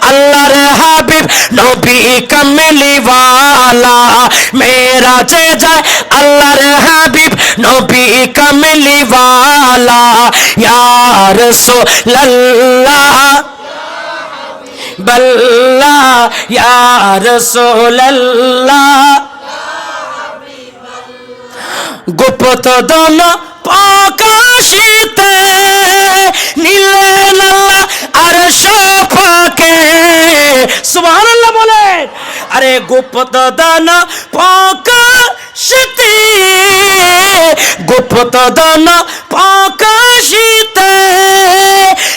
আল্লাহর হাবিব নবী কামলিওয়ালা মেরাজে যায় আল্লাহর হাবিব নবী কামলিওয়ালা ইয়া রাসূলুল্লাহ। বল্লা, ইয়া রাসূলুল্লাহ। গুপ্ত দল প্রকাশিতে নীলেন আল্লাহ আর সফাকে সুবহানাল্লাহ বলেন। আরে গোপত দান প্রকাশিতে গুপ্ত দান প্রকাশিতে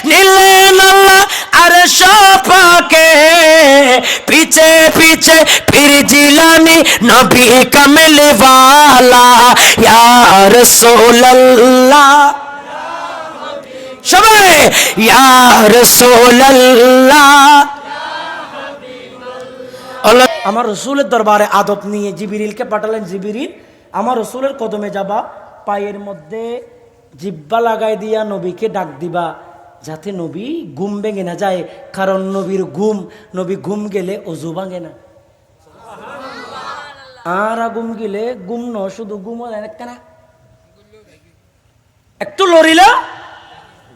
নীলেন আল্লাহ আর সফাকে পিছে পিছে ফির জিলানি নবী কমল वाला या रसूल अल्लाह সবাই ইয়া রসুল আল্লাহ আমার রসুলের দরবারে আদব নিয়ে জিবিরিলকে পাঠালেন জিবিরিল আমার রসুলের কদমে যাবা পায়ের মধ্যে জিব্বা লাগাই দিয়া নবীকে ডাক দিবা যাতে নবী ঘুম ভেঙে না যায়, কারণ নবীর ঘুম, নবী ঘুম গেলে অজু ভাঙে না। আর ঘুম গেলে ঘুম ন শুধু ঘুম কেনা? একটু লড়িলা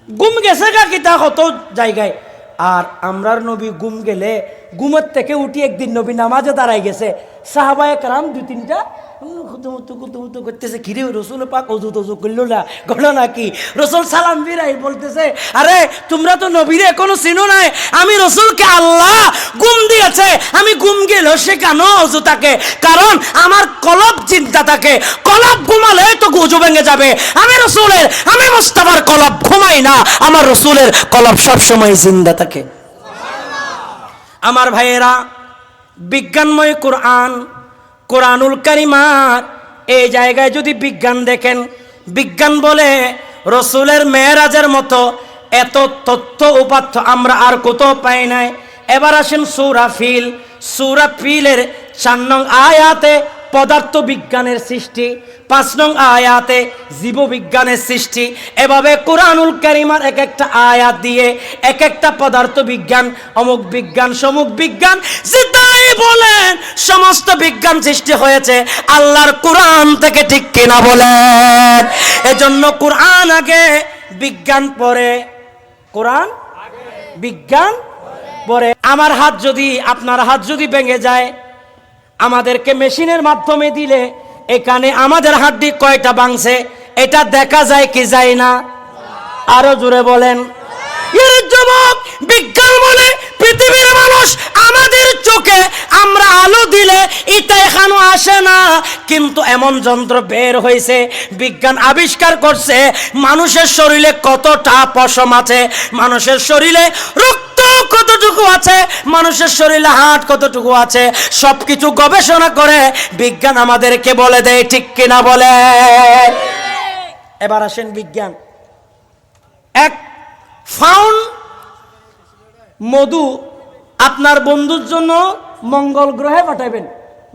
গুম গেছে গা কি তা কত জায়গায়। আর আমরার নবী গুম গেলে গুমের থেকে উঠি একদিন নবী নামাজে দাঁড়াই গেছে। সাহাবায় কারাম দু তিনটা করতেছে, কিরে, রসুল পাক না? নাকি? রসুল সালাম বিরাই বলতেছে, আরে, তোমরা তো এখনও চিনো নাই। আমি রসুলকে আল্লাহ গুম দিয়েছে। আমি গুম গেল কেন অজু থাকে কারণ আমার কলব চিন্তা থাকে। কলব ঘুমালে তো গুজু ভেঙে যাবে। আমি রসুলের, আমি মোস্তাফার কলব ঘুমাই না। আমার রসুলের কলব সবসময় জিন্দা থাকে। আমার ভাইয়েরা, বিজ্ঞানময় কোরআন কোরআনুল কারিমার এই জায়গায় যদি বিজ্ঞান দেখেন, বিজ্ঞান বলে রসুলের মেয়েরাজের মতো এত তথ্য উপাত্য আমরা আর কোথাও পাই নাই। এবার আসেন সৌরা ফিল। সৌরা ফিলের চার নং আয়াতে পদার্থ বিজ্ঞানের সৃষ্টি, পাঁচ নং আয়াতে জীববিজ্ঞানের সৃষ্টি। এভাবে কোরআনুল কারিমার এক একটা আয়াত দিয়ে এক একটা পদার্থ বিজ্ঞান, অমুক বিজ্ঞান, সমুক বিজ্ঞান যেটাই বলেন, সমস্ত বিজ্ঞান সৃষ্টি হয়েছে, আল্লাহর কোরআন থেকে ঠিক কিনা বলেন। এজন্য কোরআন আগে, বিজ্ঞান পরে। কোরআন? বিজ্ঞান পরে। আমার হাত যদি, আপনার হাত যদি ভেঙে যায়, আমাদেরকে মেশিনের মাধ্যমে দিলে, এখানে আমাদের হাড্ডি কয়টা ভাঙছে, এটা দেখা যায় কি যায় না? আরও জোরে বলেন। বিজ্ঞান বলে আসে না। কিন্তু এমন যন্ত্র বের হয়েছে, বিজ্ঞান আবিষ্কার করছে, মানুষের শরীরে কতটা পশম আছে, মানুষের শরীরে রক্ত কতটুকু আছে, মানুষের শরীরে হাট কতটুকু আছে, সবকিছু গবেষণা করে বিজ্ঞান আমাদেরকে বলে দেয়, ঠিক কিনা বলে? এবার আসেন বিজ্ঞান। এক ফাউন্ড মধু আপনার বন্ধুর জন্য মঙ্গল গ্রহে পাঠাবেন।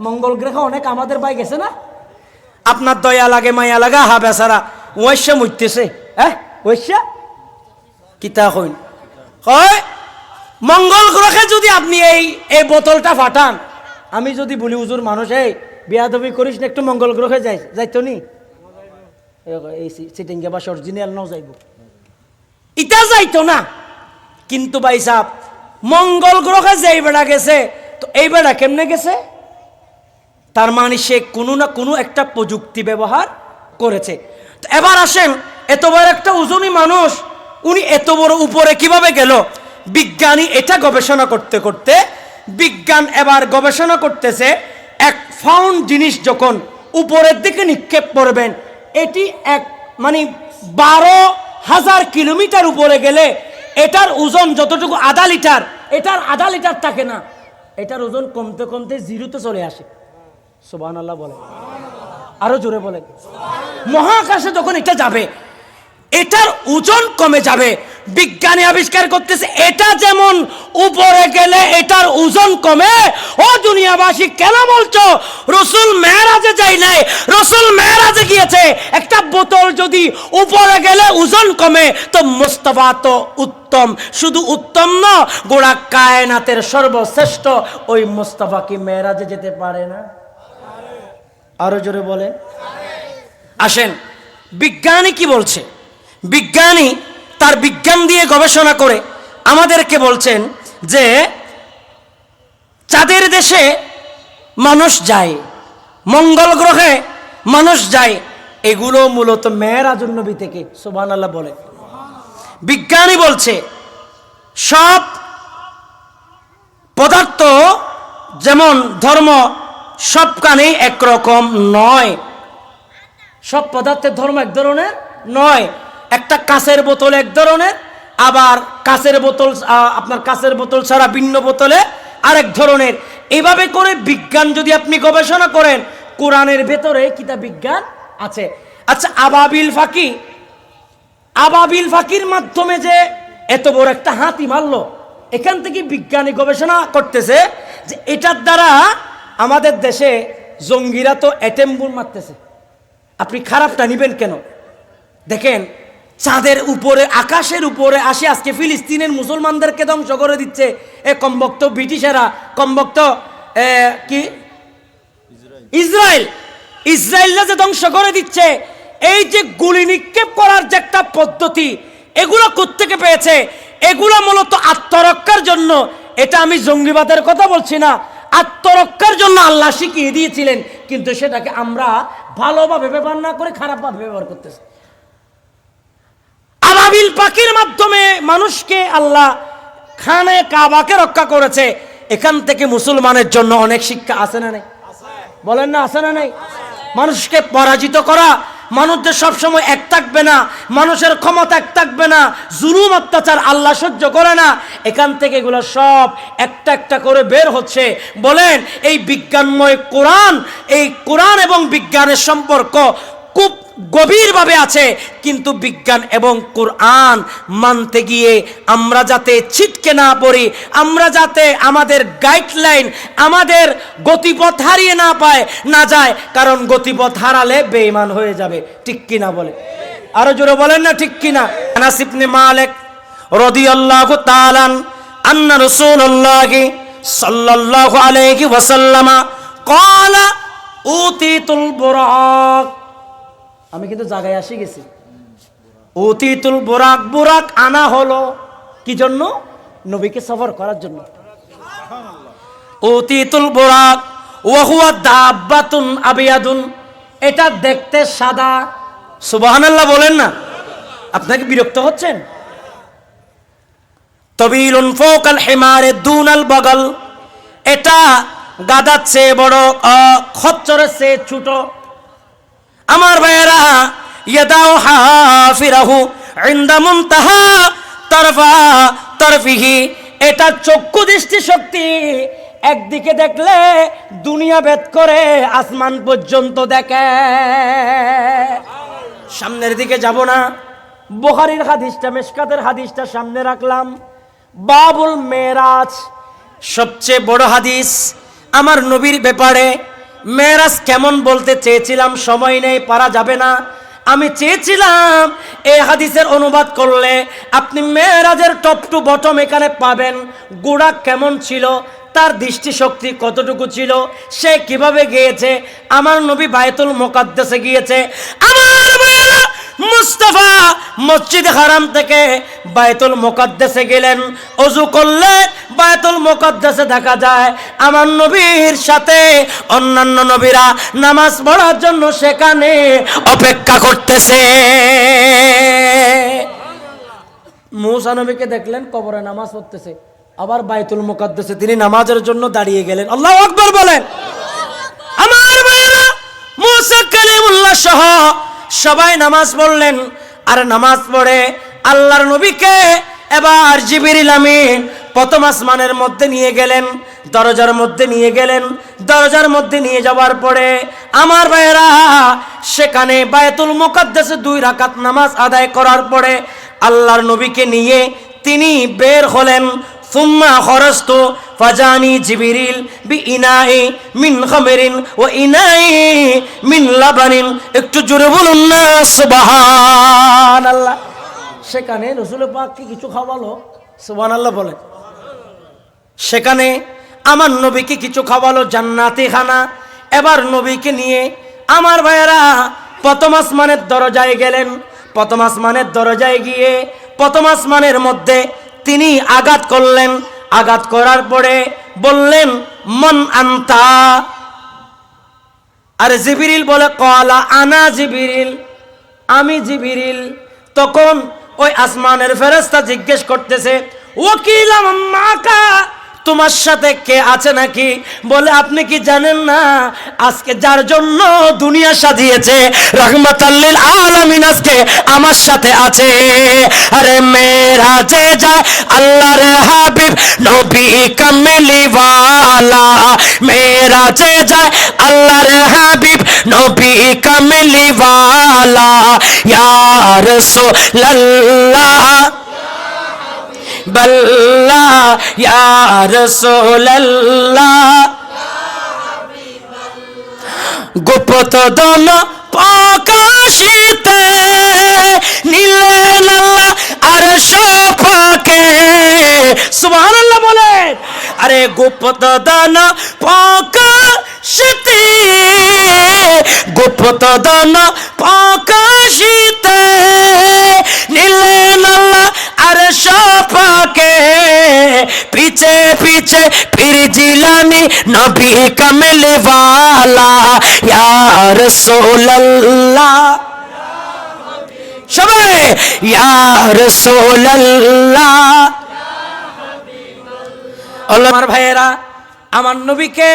মঙ্গল গ্রহে অনেক আমাদের বাই গেছে না? আপনার দয়া লাগে মায়া লাগা হা বেচারা। ওয়াইশা মুইতেছে হ্যাঁ? ওয়াইশা? কিতা হইন হয় মঙ্গল গ্রহে যদি আপনি এই এই বোতলটা ফাটান আমি যদি বলি উজুর মানুষ এই বিয়াদবি করিস না একটু মঙ্গল গ্রহে যাই যাইতো নি? এই বা অরিজিনাল নাও যাইব। ইটা যাইতো না। কিন্তু ভাই সাহ মঙ্গল গ্রহে যে এই বেড়া গেছে তো এই বেড়া কেমনে গেছে? তার মানে সে কোনো না কোনো একটা প্রযুক্তি ব্যবহার করেছে। তো এবার আসেন, এত বড় একটা ওজনী মানুষ, উনি এত বড় উপরে কীভাবে গেল? বিজ্ঞানী এটা গবেষণা করতে করতে, বিজ্ঞান এবার গবেষণা করতেছে, এক ফাউন্ড জিনিস যখন উপরের দিকে নিক্ষেপ করবেন, এটি এক মানে বারো হাজার কিলোমিটার উপরে গেলে এটার ওজন যতটুকু আধা লিটার, এটার আধা লিটার থাকে না, এটার ওজন কমতে কমতে জিরোতে চলে আসে। সোবান আল্লাহ বলে। আরও জোরে বলেন মহাকাশে যখন এটা যাবে, এটার ওজন কমে যাবে, বিজ্ঞানী আবিষ্কার করতেছে, এটা যেমন উপরে গেলে এটার ওজন কমে, ও দুনিয়াবাসী, কেন বলছো? রসুল মেয়েরাজে যাই নাই, রসুল মেয়েরাজে গিয়েছে, একটা বোতল যদি উপরে গেলে ওজন কমে, তো মোস্তফা তো উত্তম, শুধু উত্তম না, গোড়া কায়নাতের সর্বশ্রেষ্ঠ, ওই মোস্তফা কি মেয়েরাজে যেতে পারে না? আরও জোরে বলে। আসেন, বিজ্ঞানী কি বলছে? বিজ্ঞানী তার বিজ্ঞান দিয়ে গবেষণা করে আমাদেরকে বলছেন যে চাঁদের দেশে মানুষ যায়, মঙ্গল গ্রহে মানুষ যায়, এগুলো মূলত মেয়েরাজুন নবী থেকে সোবান আল্লাহ বলে। বিজ্ঞানী বলছে, সব পদার্থ যেমন ধর্ম সবখানেই একরকম নয়। সব পদার্থের ধর্ম এক ধরনের নয়। একটা কাঁচের বোতল এক ধরনের, আবার কাঁচের বোতল আপনার কাঁচের বোতল ছাড়া ভিন্ন বোতলে আরেক ধরনের। এভাবে করে বিজ্ঞান যদি আপনি গবেষণা করেন, কোরআনের ভেতরে কিতা বিজ্ঞান আছে। আচ্ছা আবাবিল ফাঁকি, আবাবিল ফাঁকির মাধ্যমে যে এত বড় একটা হাতি মারলো, এখান থেকে বিজ্ঞানী গবেষণা করতেছে যে এটার দ্বারা আমাদের দেশে জঙ্গিরা তো অ্যাটেম্বুল মারতেছে। আপনি খারাপটা নিবেন কেন? দেখেন, চাঁদের উপরে, আকাশের উপরে আসে আজকে ফিলিস্তিনের মুসলমানদেরকে ধ্বংস করে দিচ্ছে। এ কমবক্ত ব্রিটিশেরা, কমবক্ত কি? ইসরায়েল। ইসরায়েলরা যে ধ্বংস করে দিচ্ছে, এই যে গুলি নিক্ষেপ করার যে একটা পদ্ধতি, এগুলো কোত্থেকে পেয়েছে? এগুলো মূলত আত্মরক্ষার জন্য। এটা আমি জঙ্গিবাদের কথা বলছি না। আত্মরক্ষার জন্য আল্লাহ শিখিয়ে দিয়েছিলেন, কিন্তু সেটাকে আমরা ভালোভাবে ব্যবহার না করে খারাপভাবে ব্যবহার করতেছি। আবাবিল পাখির মাধ্যমে মানুষকে আল্লাহ খানে কাবাকে রক্ষা করেছে। এখান থেকে মুসলমানের জন্য অনেক শিক্ষা আছে না নেই? বলেন না, আছে না নেই? মানুষকে পরাজিত করা মানুষদের সবসময় এক থাকবে না, মানুষের ক্ষমতা এক থাকবে না, জুলুম, অত্যাচার আল্লাহ সহ্য করে না। এখান থেকে এগুলো সব একটা একটা করে বের হচ্ছে। বলেন, এই বিজ্ঞানময় কোরআন, এই কোরআন এবং বিজ্ঞানের সম্পর্ক খুব গভীরভাবে আছে কিন্তু বিজ্ঞান এবং কোরআন মানতে গিয়ে আমরা যাতে ছিটকে না পড়ি আমরা যাতে আমাদের গাইডলাইন আমাদের গতিপথ হারিয়ে না পায় না যায় কারণ গতিপথ হারালে বেঈমান হয়ে যাবে ঠিক কিনা বলে আরো জোরে বলেন না ঠিক কিনা আনাস ইবনে মালিক রাদিয়াল্লাহু তাআলা আন্না রাসূলুল্লাহ সাল্লাল্লাহু আলাইহি ওয়াসাল্লাম قال উতিতুল বুরাক আমি কিন্তু জায়গায় আসি গেছি। অতীতুল বোরাক বোরাক আনা হলো। কি জন্য? নবীকে সফর করার জন্য। অতীতুল বোরাক ওহুয়া দাব্বাতুন আবিয়াদুন। এটা দেখতে সাদা। সুবহানাল্লাহ বলেন না। আপনাকে বিরক্ত হচ্ছেন? তবিলুন ফোকাল হিমারে দুনাল বগল। এটা গাদার চেয়ে বড় খচ্চরের চেয়ে ছোট। আমার ভাইয়েরা ইয়াদাও হাফিরাহু ইনদা মুনতাহা তারফা তারফিহি। এটা চক্ষু দৃষ্টি শক্তি। একদিকে দেখলে দুনিয়া ভেদ করে, আসমান পর্যন্ত দেখে। সামনের দিকে যাব না। বোখারির হাদিসটা, মেশকাতের হাদিসটা সামনে রাখলাম। বাবুল মেরাজ, সবচেয়ে বড় হাদিস আমার নবীর ব্যাপারে মেরাজ কেমন বলতে চেয়েছিলাম, সময় নেই, পারা যাবে না। আমি চেয়েছিলাম, এ হাদিসের অনুবাদ করলে আপনি মেয়েরাজের টপ টু বটম এখানে পাবেন। গোড়া কেমন ছিল, তার দৃষ্টিশক্তি কতটুকু ছিল, সে কীভাবে গিয়েছে? আমার নবী বায়তুল মোকাদ্দেসে গিয়েছে। আমার মুস্তাফা মসজিদ হারাম থেকে বায়তুল মোকাদ্দেসে গেলেন। অজু করলে বায়তুল মোকাদ্দেসে দেখা যায়, আমার নবীর সাথে অন্যান্য নবীরা নামাজ পড়ার জন্য সেখানে অপেক্ষা করতেছে। মৌসা নবীকে দেখলেন, কবরে নামাজ পড়তেছে। আবার বাইতুল মোকাদ্দেসে তিনি নামাজের জন্য দাঁড়িয়ে গেলেন। আল্লাহ আকবর বলেন। আমার ভাইয়েরা, মুসা কালিমুল্লাহ সহ সবাই নামাজ পড়লেন, আর নামাজ পড়ে আল্লাহর নবীকে এবার জিবিরিল আমিন প্রথম আসমানের মধ্যে নিয়ে গেলেন, দরজার মধ্যে নিয়ে গেলেন, দরজার মধ্যে নিয়ে যাওয়ার পরে আমার ভাইয়েরা সেখানে বায়তুল মুকাদ্দাসে দুই রাকাত নামাজ আদায় করার পরে আল্লাহর নবীকে নিয়ে তিনি বের হলেন ফাজানি জিবিরিল বি ইনাই মিন খামেরিন ও ইনাই মিন লাবানিন। একটু জোরে বলুন না সেখানে রসুল পাককে কিছু খাওয়ালো? বলেন। সেখানে আমার নবীকে কিছু খাওয়ালো? জান্নাতি খানা। এবার নবীকে নিয়ে আমার ভাইয়েরা প্রথম আসমানের দরজায় গেলেন। প্রথম আসমানের দরজায় গিয়ে প্রথম আসমানের মধ্যে তিনি আঘাত করলেন। আঘাত করার পরে বললেন, মন আন্তা? আর জিবিরিল বলে কলা আনা জিবিরিল। আমি জিবিরিল। তখন ওই আসমানের ফেরেস্তা জিজ্ঞেস করতেছে ওকিলাম মাকা? তোমার সাথে কে আছে নাকি? বলে, আপনি কি জানেন না? আজকে যার জন্য দুনিয়া সাজিয়েছে রহমতাল্লিল আলামিন আজকে আমার সাথে আছে। আরে মেরা যে যায়, আল্লাহর হাবিব, নবী কামিলি ওয়ালা মেরা যে যায়, আল্লাহর হাবিব, নবী কামিলি ওয়ালা ইয়া রাসূলুল্লাহ। বল্লা গোপত দন প্রকাশিতে নীলেন আল্লাহ আর সপাকে সুবহানাল্লাহ বলে আরে গোপত দান প্রকাশিতে গোপত দন প্রকাশিতে নিলেন আল্লাহ আর সপাকে পিছে পিছে ফির জিলানি নবী কামেলওয়ালা ইয়ার সোল্লাহ সবাই ইয়ার সোল্লাহ আমার ভাইয়েরা, আমার নবীকে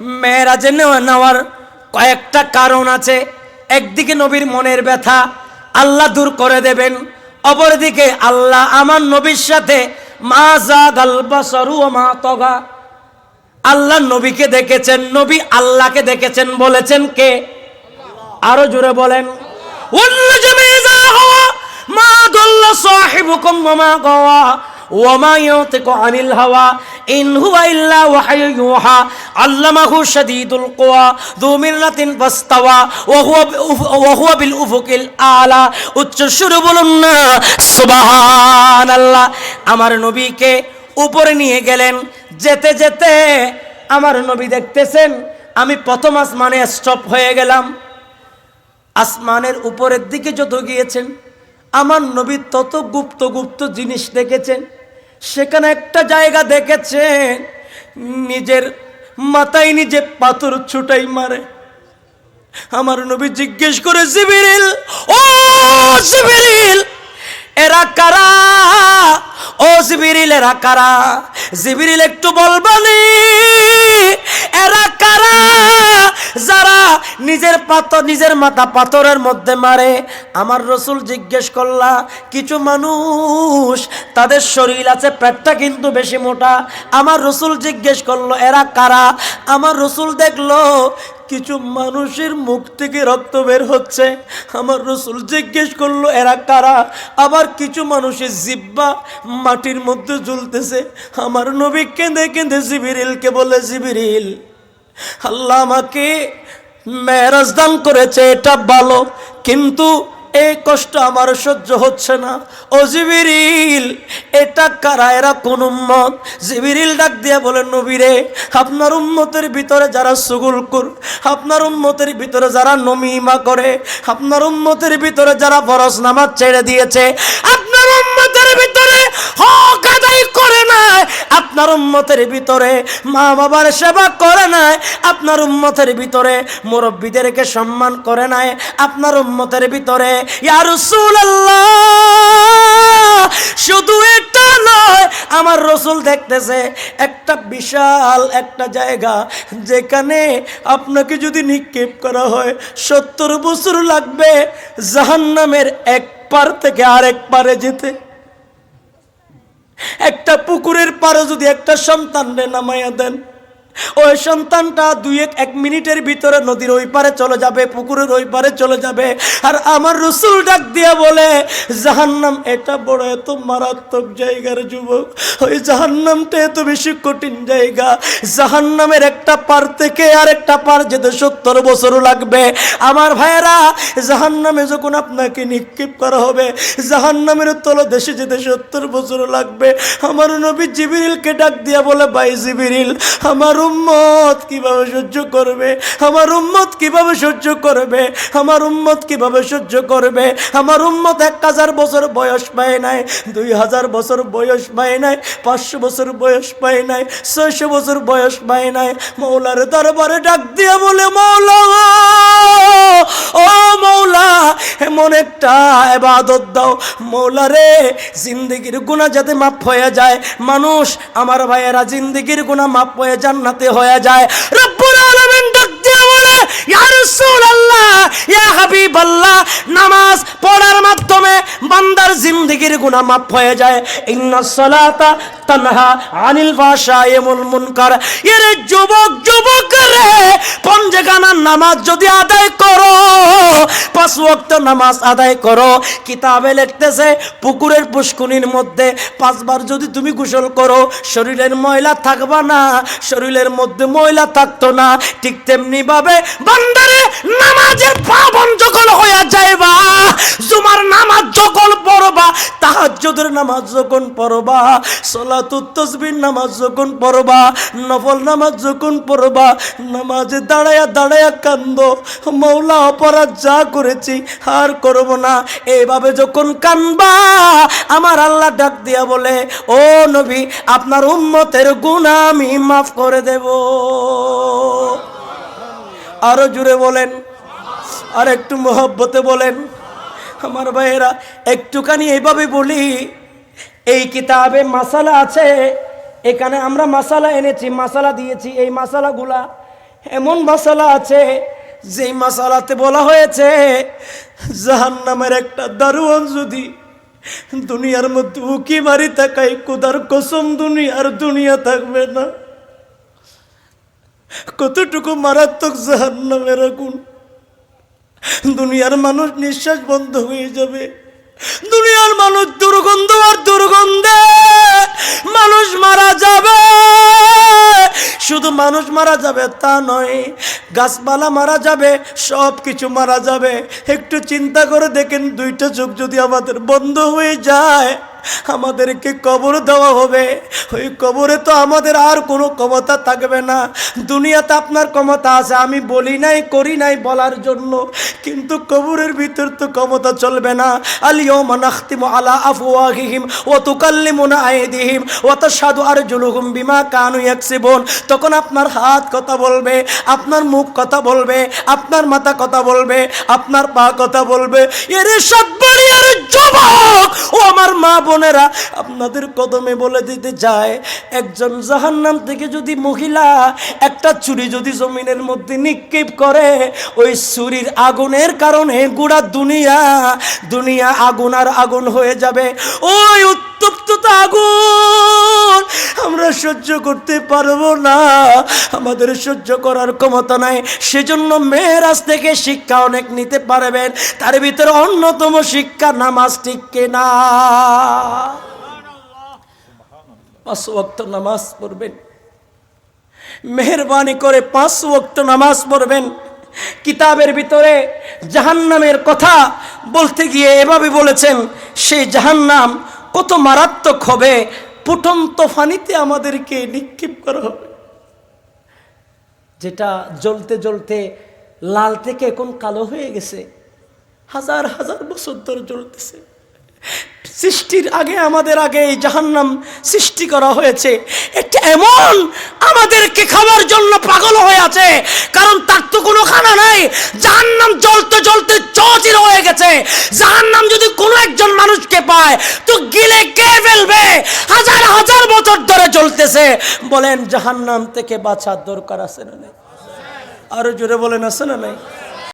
মেয়েরাজে নেওয়ার কয়েকটা কারণ আছে। একদিকে নবীর মনের ব্যথা, আল্লাহ দূর করে দেবেন। অপরদিকে আল্লাহ আমার নবীর সাথে, মা জাদ মা তগা। আল্লাহ নবীকে দেখেছেন, নবী আল্লাহকে দেখেছেন বলেছেন কে? আরও জোরে বলেন। মা দল্লা সাহেব কম্মা গওয়া। ওয়া মা আনিল হাওয়া। ইন হুয়া ইল্লা ওয়াহায়ু ইউহা, আল্লামাহু শাদীদুল কুয়া যু মিররাতিন ফাস্তাওয়া, ওয়া হুয়া ওয়া হুয়া বিল উফুকিল আলা। উচ্চ সুরে বলুন না, সুবহানাল্লাহ। আমার নবীকে উপরে নিয়ে গেলেন, যেতে যেতে আমার নবী দেখতেছেন, আমি প্রথম আসমানে স্টপ হয়ে গেলাম। আসমানের উপরের দিকে যত গিয়েছেন, আমার নবী তত গুপ্ত গুপ্ত জিনিস দেখেছেন। সেখানে একটা জায়গা দেখেছে। নিজের মাথায় নিজে পাথর ছুটাই মারে। আমার নবী জিজ্ঞেস করে, জিবিরিল, ও জিবিরিল! এরা কারা? ও জিবিরিল, এরা কারা? জিবিরিল একটু বলবানি এরা কারা? যারা নিজের পাথর, নিজের মাথা পাথরের মধ্যে মারে। আমার রসুল জিজ্ঞেস করলা, কিছু মানুষ, তাদের শরীর আছে, পেটটা কিন্তু বেশি মোটা? আমার রসুল জিজ্ঞেস করল, এরা কারা? আমার রসুল দেখল কিছু মানুষের মুখ থেকে রক্ত বের হচ্ছে। আমার রসুল জিজ্ঞেস করল, এরা কারা? আবার কিছু মানুষের জিব্বা মাটির মধ্যে ঝুলতেছে। আমার নবী কেঁদে কেঁদে জিবিরিলকে বলে জিবিরিল, আল্লাহ আমাকে মেরাজ দান করেছে, এটা ভালো। কিন্তু এই কষ্ট আমার সহ্য হচ্ছে না। ও জিবিরিল, এটা কারা? এরা কোন উম্মত? জিবিরিল ডাক দিয়ে বলে নবীরে আপনার উম্মতের ভিতরে যারা সুগুল কর, আপনার উম্মতের ভিতরে যারা নমিমা করে, আপনার উম্মতের ভিতরে যারা বরস নামাজ ছেড়ে দিয়েছে, আপনার উম্মতের ভিতরে হক নাই, আপনার উম্মতের ভিতরে মা বাবার সেবা করে নাই, আপনার উম্মতের ভিতরে মুরব্বীদেরকে সম্মান করে নাই, আপনার উম্মতের ভিতরে, ইয়া রাসূলুল্লাহ, শুধু এটা নয়, আমার রসুল দেখতেছে একটা বিশাল একটা জায়গা যেখানে আপনাকে যদি নিক্ষেপ করা হয়, সত্তর বছর লাগবে জাহান্নামের এক পার থেকে আরেক পারে যেতে। একটা পুকুরের পারে যদি একটা সন্তান নামাইয়া দেন ওই সন্তানটা দুই এক এক মিনিটের ভিতরে নদীর ওই পারে চলে যাবে, পুকুরের ওই পারে চলে যাবে। আর আমার রসুল ডাক দিয়া বলে, জাহান্নাম, এটা বড় এত মারাত্মক জায়গার যুবক। ওই জাহান্নামটা এত বেশি কঠিন জায়গা। জাহান্নামের একটা পার থেকে আর একটা পার যেতে সত্তর বছর লাগবে। আমার ভাইয়েরা, জাহান্নামে যখন আপনাকে নিক্ষেপ করা হবে, জাহান্নামের তলদেশে যেতে সত্তর বছর লাগবে, আমার নবী জিবিরিলকে ডাক দিয়া বলে, ভাই জিবিরিল, আমার উম্মত কীভাবে সহ্য করবে? আমার উম্মত কীভাবে সহ্য করবে? আমার উম্মত কীভাবে সহ্য করবে? আমার উম্মত এক হাজার বছর বয়স পায় নাই, দুই হাজার বছর বয়স পায় নাই, পাঁচশো বছর বয়স পায় নাই, ছয়শো বছর বয়স পায় নাই। মৌলার দরবারে ডাক দিয়া বলে, মৌলা, ও মৌলা, এমন একটা এবাদত দাও। মৌলা রে, জিন্দগির গুণা যাতে মাফ হয়ে যায়। মানুষ, আমার ভাইয়েরা, জিন্দগির গুণা মাপ হয়ে জান্নাতে হয়ে যায়। রব্বুল আলামিন ডাক দিয়ে বলে, ইয়া রাসূলুল্লাহ, ইয়া হাবিবাল্লাহ, নামাজ পড়ার মাধ্যমে বান্দার জিন্দগির গুনাহ মাফ হয়ে যায়। ইন্নাস সালাতা তানহা আনিল ফাহশাই ওয়াল মুনকার। এরে যুবক যুবক রে পঞ্জগানা নামাজ যদি আদায় করো, পাঁচ ওয়াক্ত নামাজ আদায় করো, কিতাবে লিখতেছে, পুকুরের পুষ্কুনির মধ্যে পাঁচবার যদি তুমি গোসল করো, শরীরের ময়লা থাকবা না, শরীরের মধ্যে ময়লা থাকতো না, ঠিক তেমনি ভাবে বান্দারে নামাজের পাবন যখন হইয়া যাইবা, জুমার নামাজ যখন পড়বা, তাহাজ্জুদের নামাজ যখন পড়বা সলাতুত তসবির নামাজ যখন পড়বা, নফল নামাজ যখন পড়বা, নামাজে দাঁড়ায়া দাঁড়ায়া কান্দ মৌলা অপরাধ যা করেছি আর করব না। এইভাবে যখন কানবা, আমার আল্লাহ ডাক দিয়া বলে, ও নবী, আপনার উম্মতের গুণা আমি মাফ করে দেব। আরও জুড়ে বলেন আর একটু মোহব্বতে বলেন, আমার ভাইয়েরা, একটুখানি এইভাবে বলি এই কিতাবে মাসালা আছে। এখানে আমরা মাসালা এনেছি, মাসালা দিয়েছি। এই মাসালাগুলা এমন মাসালা আছে, যেই মাসালাতে বলা হয়েছে, জাহান্নামের একটা দারুণ যদি দুনিয়ার মধ্যে উকি মারি তাকাই কুদার কসম দুনিয়ার দুনিয়া থাকবে না। কতটুকু মারাত্মক জাহান্নামের আগুন। দুনিয়ার মানুষ নিঃশ্বাস বন্ধ হয়ে যাবে। দুনিয়ার মানুষ দুর্গন্ধ আর দুর্গন্ধে। মানুষ মারা যাবে। শুধু মানুষ মারা যাবে তা নয়, গাছপালা মারা যাবে সব কিছু মারা যাবে। একটু চিন্তা করে দেখেন, দুইটা যুগ যদি আমাদের বন্ধ হয়ে যায় আমাদেরকে কবর দেওয়া হবে। ওই কবরে তো আমাদের আর কোনো ক্ষমতা থাকবে না। দুনিয়াতে আপনার ক্ষমতা আছে, আমি বলি নাই, করি নাই বলার জন্য। কিন্তু কবরের ভিতর তো ক্ষমতা চলবে না। আলিয়মা নাখতিমু আলা আফওয়াহিহিম ওয়া তুকাল্লিমুনা আইদিহিম ওয়া তাশহাদু আরজুলুহুম বিমা কানু ইয়াকসিবুন। তখন আপনার হাত কথা বলবে, আপনার মুখ কথা বলবে, আপনার মাথা কথা বলবে, আপনার পা কথা বলবে। এর সাতবাড়ি আর যুবক, ও আমার মা বোনেরা, আপনাদের কদমে বলে দিতে যায় একজন জাহান্নাম থেকে যদি মহিলা একটা চুরি যদি জমিনের মধ্যে নিক্ষেপ করে, ওই চুরির আগুনের কারণে গোড়া দুনিয়া দুনিয়া আগুন আর আগুন হয়ে যাবে। ওই আগুন। আমরা সহ্য করতে পারব না। আমাদের সহ্য করার ক্ষমতা নাই। সেজন্য মেয়েরাজ থেকে শিক্ষা অনেক নিতে পারবেন। তার ভিতরে অন্যতম শিক্ষা নামাজ টিকে না পাঁচ ওয়াক্ত নামাজ পড়বেন। মেহরবানি করে পাঁচ ওয়াক্ত নামাজ পড়বেন। কিতাবের ভিতরে জাহান্নামের কথা বলতে গিয়ে এভাবে বলেছেন, সেই জাহান্নাম কত মারাত্মক হবে? ফুটন্ত ফানিতে আমাদেরকে নিক্ষেপ করা হবে। যেটা জ্বলতে জ্বলতে লাল থেকে এখন কালো হয়ে গেছে, হাজার হাজার বছর ধরে জ্বলতেছে। সৃষ্টির আগে, আমাদের আগে এই জাহান্নাম সৃষ্টি করা হয়েছে। এটা এমন আমাদেরকে খাওয়ার জন্য পাগল হয়ে আছে, কারণ তার তো কোনো খানা নাই। জাহান্নাম জ্বলতে জ্বলতে চচির হয়ে গেছে। জাহান্নাম যদি কোনো একজন মানুষকে পায়, তো গিলে কে ফেলবে? হাজার হাজার বছর ধরে চলতেছে বলেন, জাহান্নাম থেকে বাঁচার দরকার আছে না নাই? আরও জোরে বলেন, আছে না নাই?